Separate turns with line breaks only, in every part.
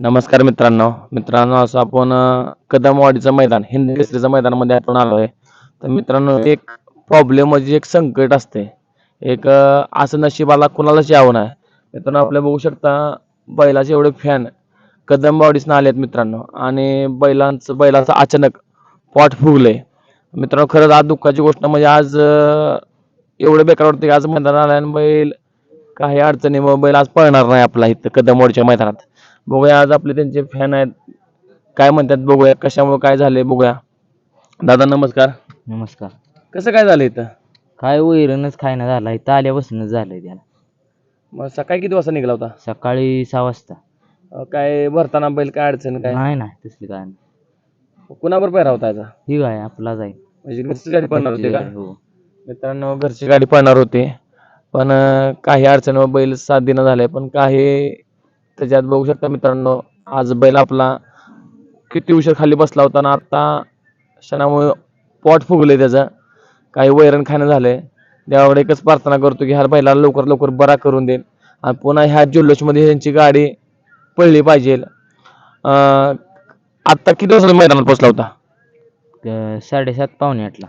नमस्कार मित्रांनो. मित्रांनो असं आपण कदमवाडीचं मैदान हिंद केसरीचं मैदानामध्ये आपण आलो आहे तर मित्रांनो एक प्रॉब्लेम म्हणजे एक संकट असते एक असं नशिबाला कुणालाच यावं नाही. मित्रांनो आपल्या बघू शकता बैलाचे एवढे फॅन कदमवाडीसनं आहेत मित्रांनो. आणि बैलांचं बैलाचं अचानक पॉट फुगले मित्रांनो खरंच आज दुःखाची गोष्ट म्हणजे आज एवढं बेकार वाटतं की आज मैदानात आल्या आणि बैल काही अडचणीमुळे बैल आज पळणार नाही आपला इथं कदमवाडीच्या मैदानात. बघूया आज आपले त्यांचे फॅन आहेत. काय म्हणतात बघूया कशामुळे काय झाले बघूया. दादा नमस्कार.
नमस्कार.
कसं काय झालं इथं?
काय वैरणच खायना झाला इथं आल्यापासूनच झालंय त्याला.
मग सकाळी किती वाजता निघाला होता?
सकाळी सहा वाजता.
अं, काय भरताना बैल काय अडचण काय?
नाही नाही तसली काय नाही.
कुणावर पैरा होता याचा?
ही काय आपला जाईल
म्हणजे घरची गाडी पळणार होती का?
हो.
मित्रांनो घरची गाडी पळणार होती. पण अं, काही अडचणीवर बैल सात दिनं झाले पण काही त्याच्यात बघू शकता मित्रांनो आज बैल आपला किती उशीर खाली बसला होता ना आता क्षणामुळे पोट फुगले त्याचं. काही वैरण खाणं झालंय. देवाकडे एकच प्रार्थना करतो की ह्या बैलाला लवकर लवकर बरा करून देईल आणि पुन्हा ह्या जल्लोषमध्ये ह्यांची गाडी पळली पाहिजे. आत्ता किती वाजता मैदानात पोहोचला होता?
साडेसात पावणे आठला.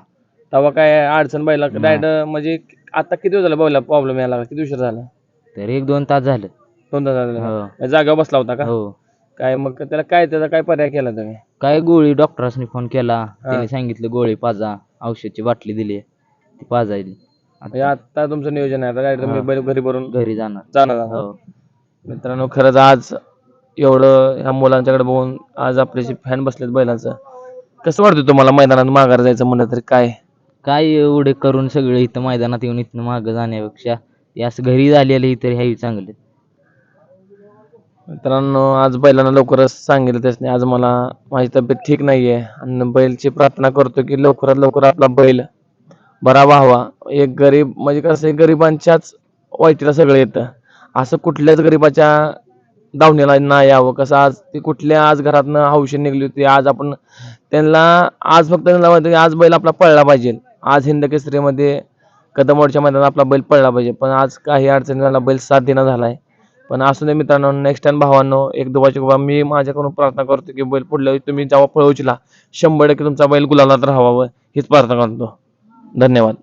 तेव्हा काय अडचण बैला. डायरेक्ट म्हणजे आता किती दिवस झाला बैला प्रॉब्लेम यायला? किती उशीर झाला?
तर एक दोन तास झालं.
दोन तास झाले
हो
जागेवर बसला होता का?
हो.
काय मग त्याला काय त्याचा काय पर्याय केला तुम्ही?
काय गोळी डॉक्टरांनी फोन केला. त्यांनी सांगितलं गोळी पाजा औषधची बाटली दिली ती पाजायली.
म्हणजे आता तुमचं नियोजन आहे. आता काय तुम्ही. बैल घरी भरून
घरी जाणार.
जाणार आहात.
हो.
मित्रांनो खरंच आज एवढं ह्या मुलांच्याकडे बघून आज आपले जे फॅन बसलेत बैलांचं. कसं वाटतं तुम्हाला मैदानात माघार जायचं म्हणलं तरी काय?
काय एवढे करून सगळे इथं मैदानात येऊन इथनं मागं जाण्यापेक्षा हे असं घरी झालेलं तरी ह्याही चांगलं
मित्रांनो आज बैलांना लवकरच सांगितलं त्याने आज मला माझी तब्येत ठीक नाही आहे आणि बैलची प्रार्थना करतो की लवकरात लवकर आपला बैल बरा व्हावा. एक गरीब म्हणजे कसं आहे गरिबांच्याच वाईटीला सगळं येतं. असं कुठल्याच गरिबाच्या दावणीला नाही यावं. कसं आज ती कुठल्या आज घरातनं हौशी निघली होती आज आपण त्यांना आज फक्त त्यांना माहिती की आज बैल आपला पळला पाहिजे. आज हिंद केसरीमध्ये कदमवाडच्या मैदानात आपला बैल पळला पाहिजे. पण आज काही अडचणी झाला बैल सात दिना आहे पण असू दे मित्रांनो नेक्स्ट टाइम भावांनो एक दुबाची बाबा मी माझ्याकडून प्रार्थना करतो की बैल पुढल्या तुम्ही जेव्हा पळवचीला शंभर टक्के तुमचा बैल गुलालात राहावं हीच प्रार्थना करतो. धन्यवाद.